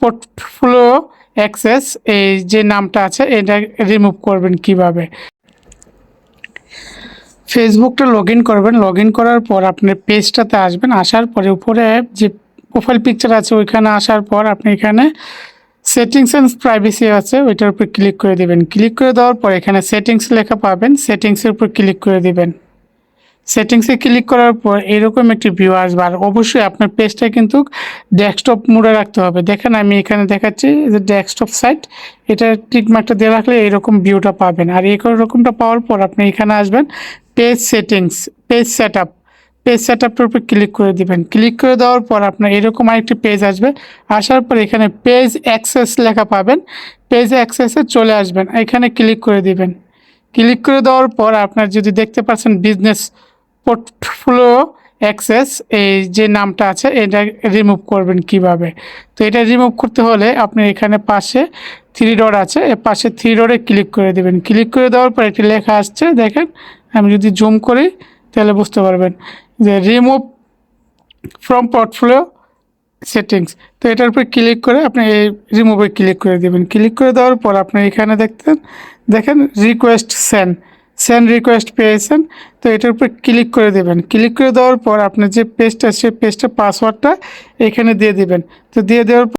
Portfolio access এই যে নামটা আছে, এটা রিমুভ করবেন কীভাবে? ফেসবুকটা লগ ইন করবেন। লগ ইন করার পর আপনার পেজটাতে আসবেন। আসার পরে উপরে যে প্রোফাইল পিকচার আছে, ওইখানে আসার পর আপনি এখানে সেটিংস অ্যান্ড প্রাইভেসি আছে, ওইটার উপর ক্লিক করে দেবেন। ক্লিক করে দেওয়ার পর এখানে সেটিংস লেখা পাবেন। সেটিংসের উপর ক্লিক করে দিবেন। সেটিংসে ক্লিক করার পর এরকম একটি ভিউ আসবে। আর অবশ্যই আপনার পেজটা কিন্তু ডেস্কটপ মোডে রাখতে হবে। দেখেন, আমি এখানে দেখাচ্ছি যে ডেস্কটপ সাইট এটা টিকমার্কটা দিয়ে রাখলে এরকম ভিউটা পাবেন। আর এই রকমটা পাওয়ার পর আপনি এখানে আসবেন page settings page set up page set আপটার উপর ক্লিক করে দিবেন। ক্লিক করে দেওয়ার পর আপনার এরকম আরেকটি পেজ আসবে। আসার পর এখানে পেজ অ্যাক্সেস লেখা পাবেন। পেজ অ্যাক্সেসে চলে আসবেন। এখানে ক্লিক করে দিবেন। ক্লিক করে দেওয়ার পর আপনার যদি দেখতে পাচ্ছেন বিজনেস পোর্টফোলিও অ্যাক্সেস এই যে নামটা আছে, এটা রিমুভ করবেন কীভাবে? তো এটা রিমুভ করতে হলে আপনি এখানে পাশে থ্রি ডট আছে এর পাশে থ্রি ডটে ক্লিক করে দেবেন। ক্লিক করে দেওয়ার পর একটি লেখা আসছে, দেখেন, আমি যদি জুম করি, তাহলে বুঝতে পারবেন যে রিমুভ ফ্রম পোর্টফোলিও সেটিংস তো এটার উপর ক্লিক করে আপনি এই রিমুভে ক্লিক করে দেবেন। ক্লিক করে দেওয়ার পর আপনি এখানে দেখতেন, দেখেন রিকোয়েস্ট সেন্ড সেন্ড রিকোয়েস্ট পেয়েছেন, তো এটার উপর ক্লিক করে দেবেন। ক্লিক করে দেওয়ার পর আপনার যে পেজটা সেই পেজটা পাসওয়ার্ডটা এখানে দিয়ে দেবেন। তো দিয়ে দেওয়ার